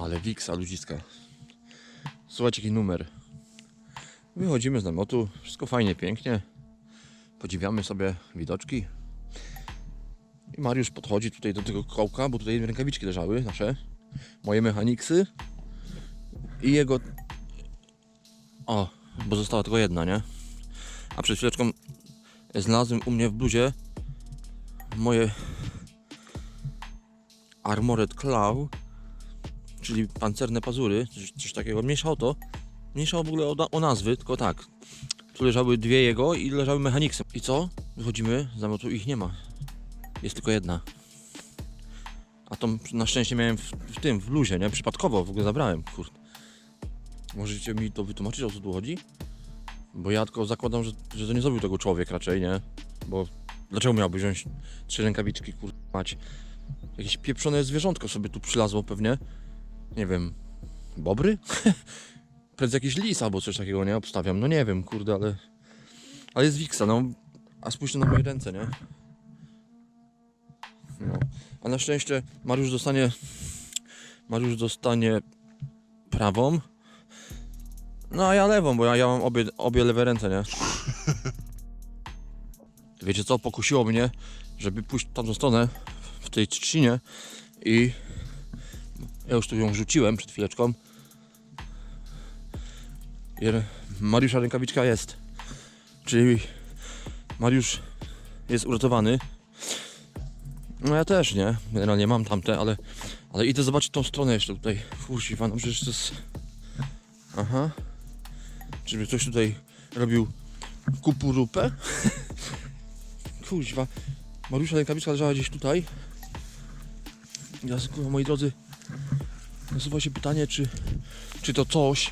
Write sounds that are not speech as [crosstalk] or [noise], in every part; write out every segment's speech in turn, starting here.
Ale Wiksa, ludziska. Słuchajcie, jaki numer. Wychodzimy z namiotu, wszystko fajnie, pięknie. Podziwiamy sobie widoczki. I Mariusz podchodzi tutaj do tego kołka, bo tutaj rękawiczki leżały nasze. Moje mechaniksy. I jego... O, bo została tylko jedna, nie? A przed chwileczką znalazłem u mnie w bluzie moje Armored Claw, czyli pancerne pazury, coś, coś takiego. Mniejsza o to, mniejsza w ogóle o, o nazwy, tylko tak. Tu leżały dwie jego i leżały mechaniksem. I co? Wychodzimy, z ich nie ma. Jest tylko jedna. A to na szczęście miałem w, w tym, w luzie, nie? Przypadkowo w ogóle zabrałem, kurde. Możecie mi to wytłumaczyć, o co tu chodzi? Bo ja tylko zakładam, że, że to nie zrobił tego człowiek raczej, nie? Bo dlaczego miałby wziąć trzy rękawiczki, kurde, mać? Jakieś pieprzone zwierzątko sobie tu przylazło pewnie. Nie wiem, bobry? [laughs] Prędzej jakiś lis albo coś takiego, nie? Obstawiam, no nie wiem, kurde, ale... Ale jest Wiksa, no. A spójrzcie na moje ręce, nie? No. A na szczęście Mariusz dostanie... Mariusz dostanie prawą. No a ja lewą, bo ja, ja mam obie, obie lewe ręce, nie? Wiecie co, pokusiło mnie, żeby pójść w tamtą stronę, w tej trzcinie i ja już tu ją rzuciłem przed chwileczką. Mariusza rękawiczka jest. Czyli Mariusz jest uratowany. No ja też, nie? Generalnie mam tamte, ale, ale idę zobaczyć tą stronę jeszcze tutaj. Kurwa, no przecież to jest... Aha. Czyby ktoś tutaj robił kupurupę? [laughs] Kuźwa. Mariusza rękawiczka leżała gdzieś tutaj. Kurwa, moi drodzy, nasuwa się pytanie, czy, czy to coś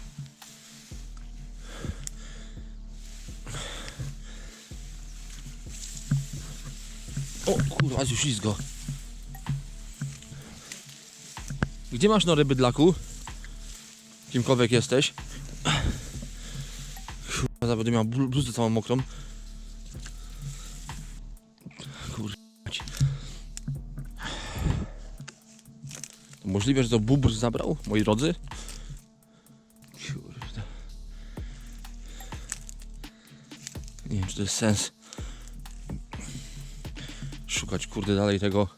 O kurwa, już ślizgo. Gdzie masz nory bydlaku? Kimkolwiek jesteś? Kurwa, będę miał blu- bluzę całą mokrą. Możliwe, że to bubr zabrał, moi drodzy? Kurde. Nie wiem, czy to jest sens szukać, kurde, dalej tego.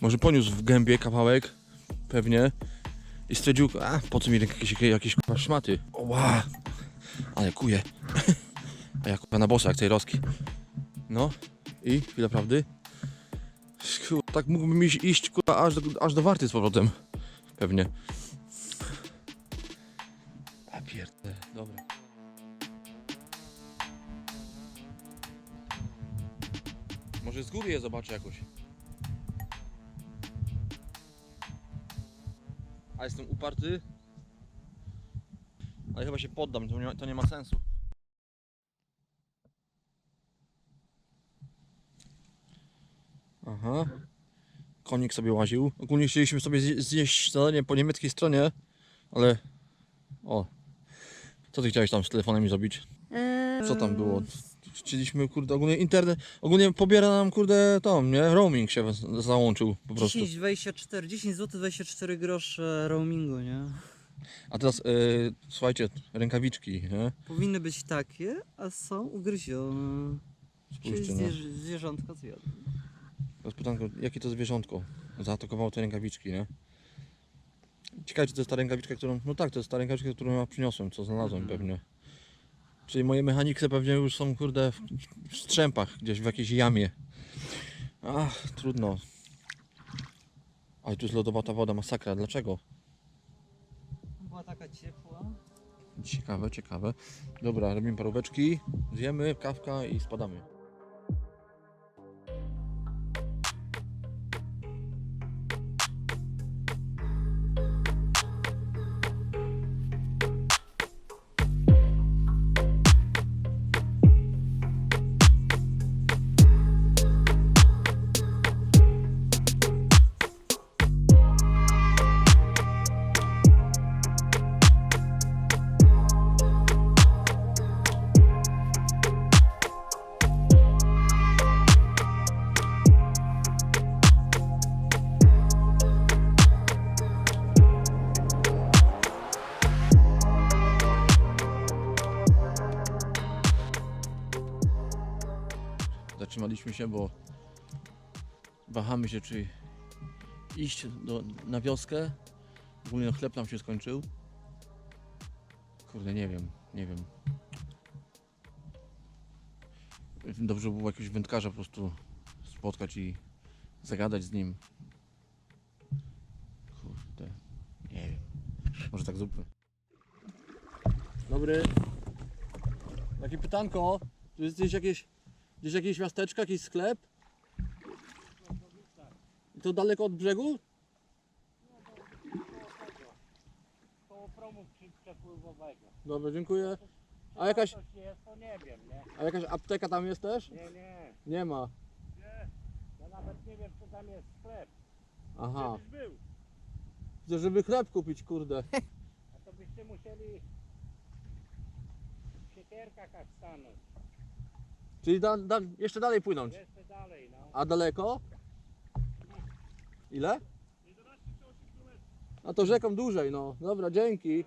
Może poniósł w gębie kawałek, pewnie, i stwierdził, a po co mi jakieś, jakieś kurwa szmaty. Ła, ale kuje. [laughs] A ja kurwa na bossa, jak tej roski. No, i chwila prawdy. Tak mógłbym iść, iść kurwa, aż do, aż do warty z powrotem. Pewnie. A pierdolę, dobra. Może z góry je zobaczę jakoś. A jestem uparty. Ale chyba się poddam, to nie ma, to nie ma sensu. Aha. Konik sobie łaził. Ogólnie chcieliśmy sobie zje- zjeść zadanie po niemieckiej stronie, ale... O. Co ty chciałeś tam z telefonem mi zrobić? Co tam było? Chcieliśmy, kurde, ogólnie internet, ogólnie pobiera nam, kurde, to, nie? Roaming się załączył po prostu. 10, 24, 10 zł 24 grosze roamingu, nie? A teraz, y, słuchajcie, rękawiczki, nie? Powinny być takie, a są ugryzione. Czyli Spójrzcie, no. zwierzę, zwierzątka zjadły. Jakie to zwierzątko zaatakowało te rękawiczki, nie? Ciekawe, czy to jest ta rękawiczka, którą... No tak, to jest ta rękawiczka, którą ja przyniosłem, co znalazłem Mhm. pewnie. Czyli moje mechanikse pewnie już są, kurde, w, w strzępach, gdzieś w jakiejś jamie. Ach, trudno. Ale tu jest lodowata woda, masakra. Dlaczego? Była taka ciepła. Ciekawe, ciekawe. Dobra, robimy paróweczki, zjemy, kawka i spadamy. Się, bo wahamy się, czy iść do, na wioskę. Ogólnie chleb nam się skończył. Kurde, nie wiem, nie wiem. Dobrze by było jakiegoś wędkarza po prostu spotkać i zagadać z nim. Kurde, nie wiem. Może tak zróbmy. Dobry. Takie pytanko. Tu jest gdzieś jakieś, gdzieś jakieś miasteczko, jakiś sklep? I to daleko od brzegu? koło promu przepływowego. Dobra, dziękuję. A jakaś, Coś jest, to nie wiem, nie? a jakaś apteka tam jest też? Nie, nie. Nie ma. Ja nawet nie wiem, czy tam jest sklep. Aha. Kiedyś był. Chcę, żeby chleb kupić, kurde. [laughs] A to byście musieli w siekierkach stanąć. Czyli da, da, jeszcze dalej płynąć. Jeszcze dalej, no. A daleko? Ile? A to rzeką dłużej, no. Dobra, dzięki.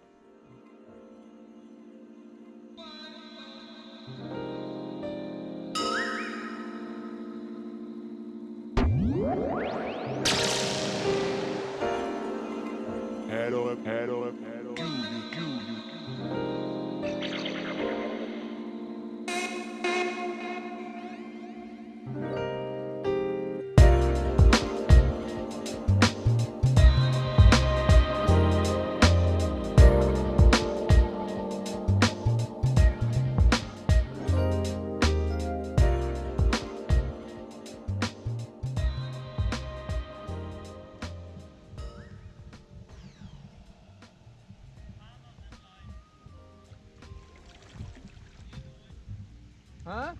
Huh?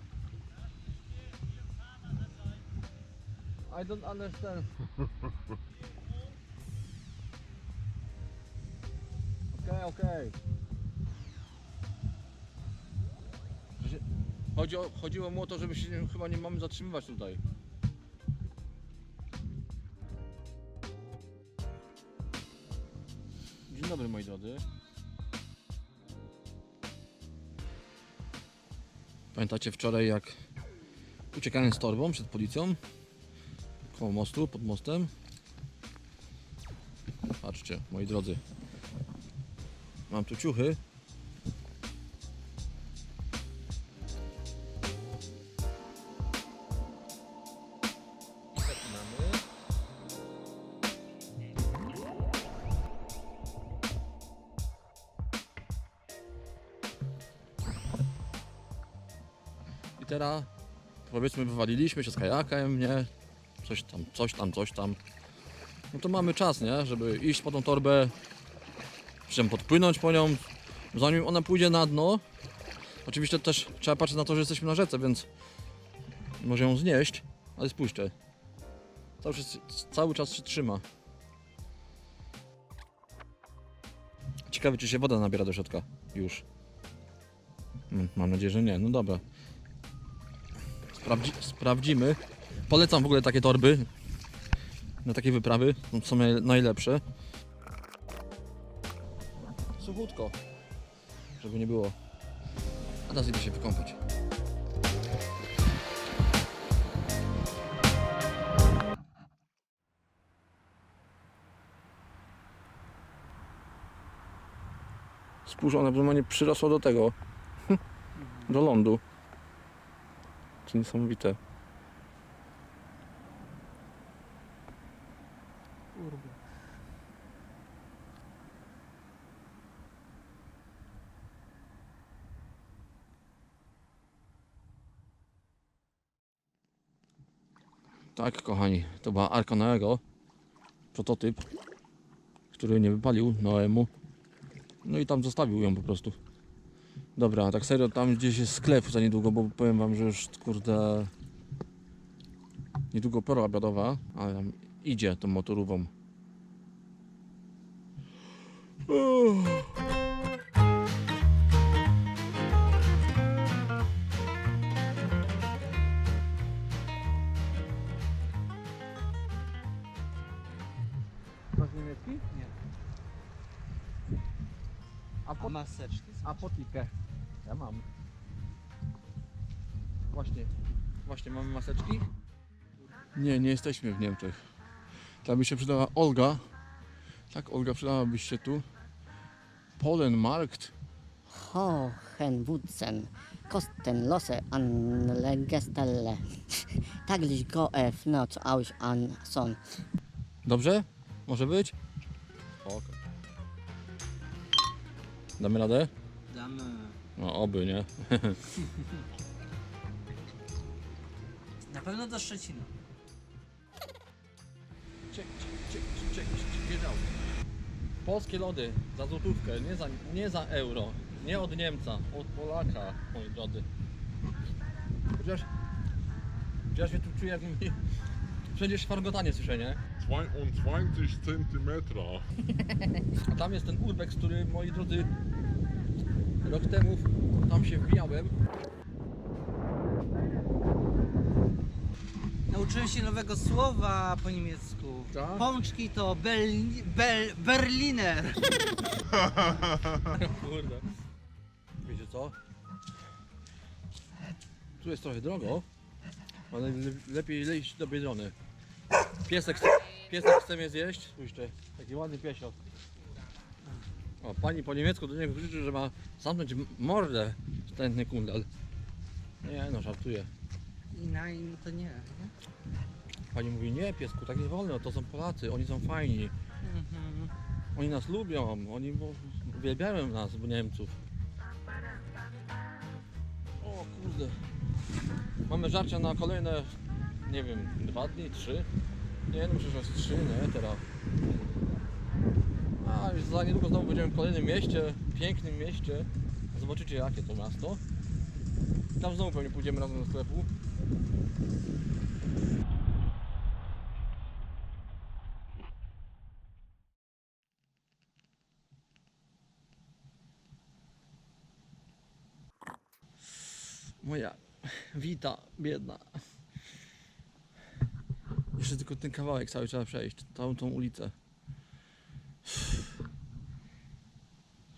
I don't understand. [laughs] Okej. Że- Chodzi o, chodziło mu o to, żeby się chyba nie mamy zatrzymywać tutaj. Dzień dobry moi drodzy. Pamiętacie wczoraj jak uciekałem z torbą przed policją? Koło mostu, pod mostem. Patrzcie, moi drodzy. Mam tu ciuchy. Powiedzmy wywaliliśmy się z kajakiem, nie? Coś tam, coś tam, coś tam. No to mamy czas, nie? Żeby iść po tą torbę, tam podpłynąć po nią, zanim ona pójdzie na dno. Oczywiście też trzeba patrzeć na to, że jesteśmy na rzece, więc może ją znieść, ale spójrzcie. Cały czas, cały czas się trzyma. Ciekawe, czy się woda nabiera do środka już. Mm, Mam nadzieję, że nie. No dobra. Sprawdzi sprawdzimy. Polecam w ogóle takie torby na takie wyprawy. Są naj najlepsze. Suchutko. Żeby nie było. A teraz idę się wykąpać. Spójrz, ona normalnie przyrosła do tego. [laughs] Do lądu. To niesamowite. Kurde. Tak, kochani, to była Arka Noego. Prototyp, który nie wypalił Noemu. No i tam zostawił ją po prostu. Dobra, tak serio, tam gdzieś jest sklep za niedługo, bo powiem wam, że już kurde... Niedługo pora obiadowa, ale tam idzie tą motorówą. Masz A A maseczki? A potikę? Ja mam. Właśnie, Właśnie, mamy maseczki? Nie, nie jesteśmy w Niemczech. Tam by się przydała Olga. Tak, Olga, przydałabyś się tu. Polenmarkt. Hohenwutzen, kostenlose Anlegestelle. [laughs] Taglich goef noc aus an son. Dobrze? Może być? Ok. Damy radę? Damy. No oby, nie? [laughs] Na pewno do Szczecina. Czek, czek, czek, czek, czek, Polskie lody za złotówkę, nie za, nie za euro, nie od Niemca, od Polaka, moi drodzy. Chociaż, chociaż mnie tu czuję jak mi [laughs] wszędzie szwargotanie słyszę, nie? 22 cm. [laughs] A tam jest ten urbex, który, moi drodzy, rok temu tam się wbijałem. Nauczyłem się nowego słowa po niemiecku. Tak? Pączki to Berli, Bel, Berliner. [laughs] Kurde. Wiecie co? Tu jest trochę drogo, ale le- lepiej iść do Biedrony. Piesek, chce- piesek chce mnie zjeść. Spójrzcie, taki ładny piesio. O, pani po niemiecku do niego krzyczy, że ma zamknąć mordę, stętny kundel. Nie no, żartuję. I nein, to nie. nie? Pani mówi, nie piesku, tak nie wolno, to są Polacy, oni są fajni. Mhm. Oni nas lubią, oni bo- uwielbiają nas, bo Niemców. O kurde. Mamy żarcia na kolejne, nie wiem, dwa dni, trzy? Nie, no przecież jest trzy, nie, teraz. Już za niedługo znowu będziemy w kolejnym mieście, pięknym mieście. Zobaczycie jakie to miasto. Tam znowu pewnie pójdziemy razem do sklepu. Moja wita, biedna. Jeszcze tylko ten kawałek cały trzeba przejść, całą tą ulicę.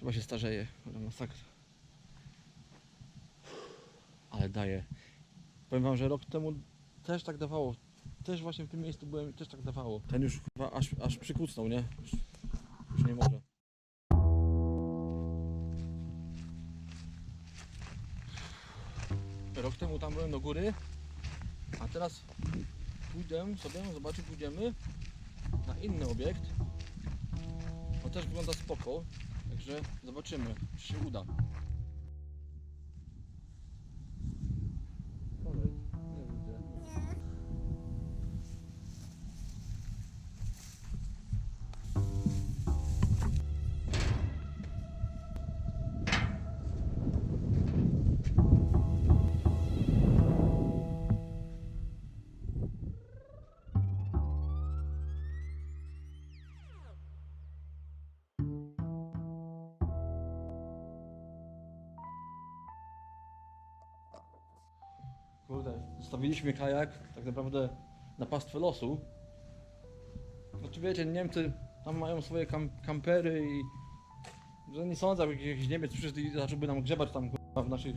Chyba się starzeje, ale masakra. Ale daje. Powiem wam, że rok temu też tak dawało. Też właśnie w tym miejscu byłem, też tak dawało. Ten już chyba aż, aż przykucnął, nie? Już, już nie może. Rok temu tam byłem do góry, a teraz pójdę sobie, zobaczę, pójdziemy na inny obiekt. On też wygląda spoko, także zobaczymy, czy się uda. Kurde, zostawiliśmy kajak tak naprawdę na pastwę losu. Znaczy wiecie, Niemcy tam mają swoje kam kampery i że nie sądzę, aby jakiś Niemiec przyszedł i zacząłby nam grzebać tam w naszych...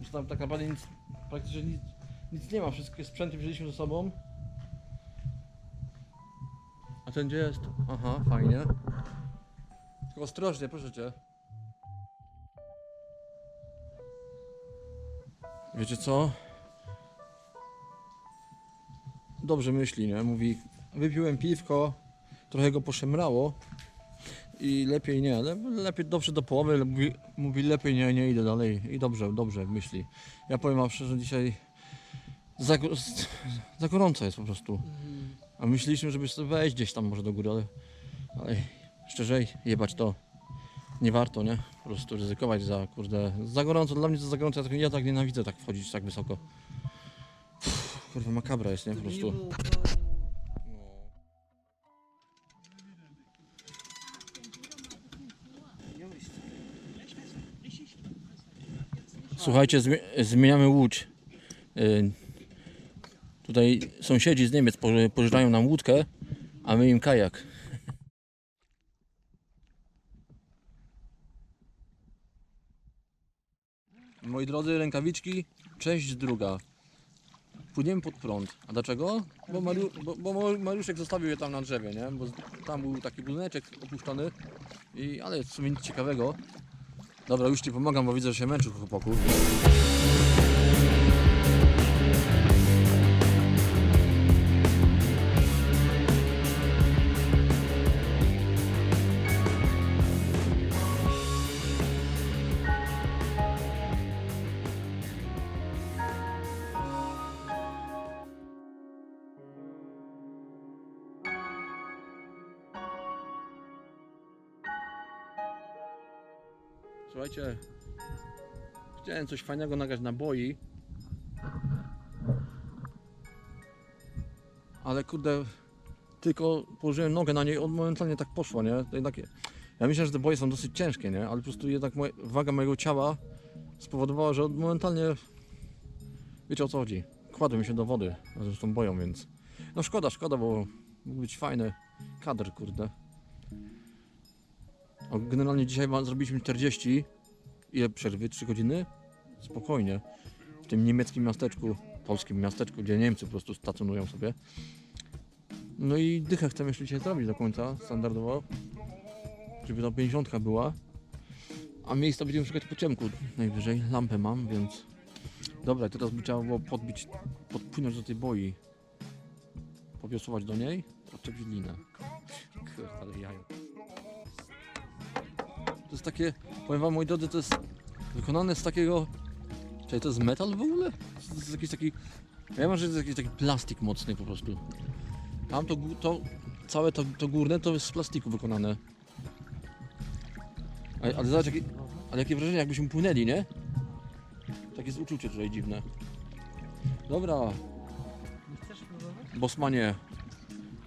Że tam tak naprawdę nic, praktycznie nic, nic nie ma, wszystkie sprzęty wzięliśmy ze sobą. A ten gdzie jest? Aha, fajnie. Tylko ostrożnie, proszę cię. Wiecie co? Dobrze myśli, nie? Mówi, wypiłem piwko, trochę go poszemrało i lepiej nie, le, lepiej dobrze do połowy, mówi, mówi lepiej nie, nie idę dalej i dobrze, dobrze myśli. Ja powiem wam szczerze, dzisiaj za, za gorąco jest po prostu. A myśleliśmy, żeby sobie wejść gdzieś tam może do góry, ale, ale szczerze jebać to nie warto, nie? Po prostu ryzykować za, kurde, za gorąco, dla mnie to za gorąco, ja tak, ja tak nienawidzę tak wchodzić tak wysoko. Kurwa makabra jest, nie? Po prostu. Słuchajcie, zmie- zmieniamy łódź. Y, Tutaj sąsiedzi z Niemiec poży- pożyczają nam łódkę, a my im kajak. Moi drodzy, rękawiczki, część druga. Płyniemy pod prąd. A dlaczego? Bo, Mariu, bo, bo Mariuszek zostawił je tam na drzewie, nie? Bo tam był taki budyneczek opuszczony. I, ale w sumie nic ciekawego. Dobra, już Ci pomagam, bo widzę, że się męczył chłopaku. Słuchajcie, chciałem coś fajnego nagrać na boi. Ale kurde, tylko położyłem nogę na niej, on momentalnie tak poszło, nie? Jednak, ja myślę, że te boje są dosyć ciężkie, nie? Ale po prostu jednak moje, waga mojego ciała spowodowała, że on momentalnie, wiecie o co chodzi, kładłem się do wody razem z tą boją, więc no szkoda, szkoda, bo mógł być fajny kadr, kurde. Generalnie dzisiaj zrobiliśmy 40. Ile przerwy? 3 godziny? Spokojnie. W tym niemieckim miasteczku, polskim miasteczku, gdzie Niemcy po prostu stacjonują sobie. No i dychę chcemy jeszcze dzisiaj zrobić do końca, standardowo. Żeby ta 50 była. A miejsca będziemy szukać po ciemku najwyżej. Lampę mam, więc... Dobra, teraz by trzeba było podbić, podpłynąć do tej boi. Powiosłować do niej, odczepić linę. Kurde, ale jajo. To jest takie, powiem wam moi drodzy, to jest wykonane z takiego... Czy to jest metal w ogóle? To jest jakiś taki... Ja mam, że to jest jakiś taki plastik mocny po prostu. Tam to, to całe to, to górne to jest z plastiku wykonane. Ale, ale zobacz, jakie, ale jakie wrażenie, jakbyśmy płynęli, nie? Takie jest uczucie tutaj dziwne. Dobra, Chcesz próbować? Bosmanie.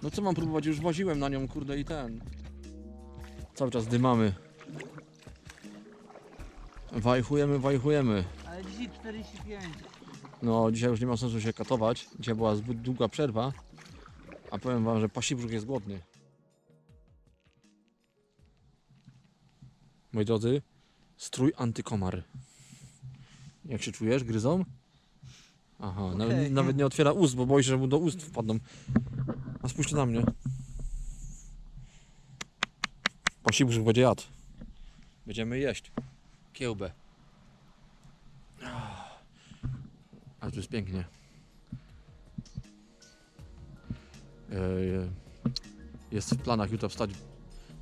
No co mam próbować? Już woziłem na nią, kurde, i ten. Cały czas dymamy. Wajchujemy, wajchujemy. Ale dzisiaj 45. No, dzisiaj już nie ma sensu się katować. Dzisiaj była zbyt długa przerwa. A powiem wam, że pasibrzuch jest głodny. Moi drodzy, strój antykomar. Jak się czujesz, gryzą? Aha, nawet, Okej. nawet nie otwiera ust, bo boi się, że mu do ust wpadną. A spójrzcie na mnie. Pasibrzuch będzie jadł. Będziemy jeść. Kiełbę. Ale tu jest pięknie. E, Jest w planach jutro wstać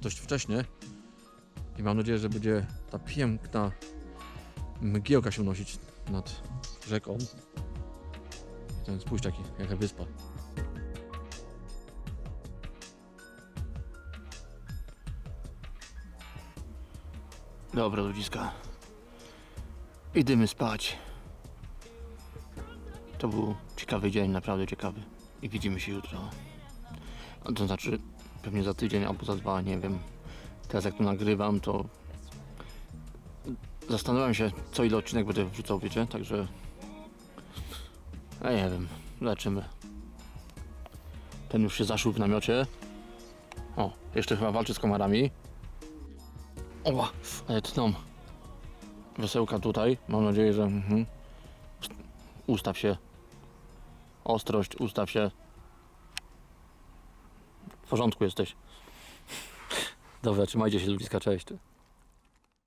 dość wcześnie. I mam nadzieję, że będzie ta piękna mgiełka się unosić nad rzeką. Ten spójrz taki, jaka wyspa. Dobra ludziska. Idziemy spać. To był ciekawy dzień, naprawdę ciekawy. I widzimy się jutro. A To znaczy, pewnie za tydzień albo za dwa, nie wiem. Teraz jak tu nagrywam, to zastanawiam się, co ile odcinek będę wrzucał, wiecie, także... Ja nie wiem, zobaczymy. Ten już się zaszył w namiocie. O, jeszcze chyba walczy z komarami. Oła, ale tną. Wesełka tutaj, mam nadzieję, że... Mhm. Ustaw się. Ostrość, ustaw się. W porządku jesteś. Dobra, trzymajcie się ludziska, cześć.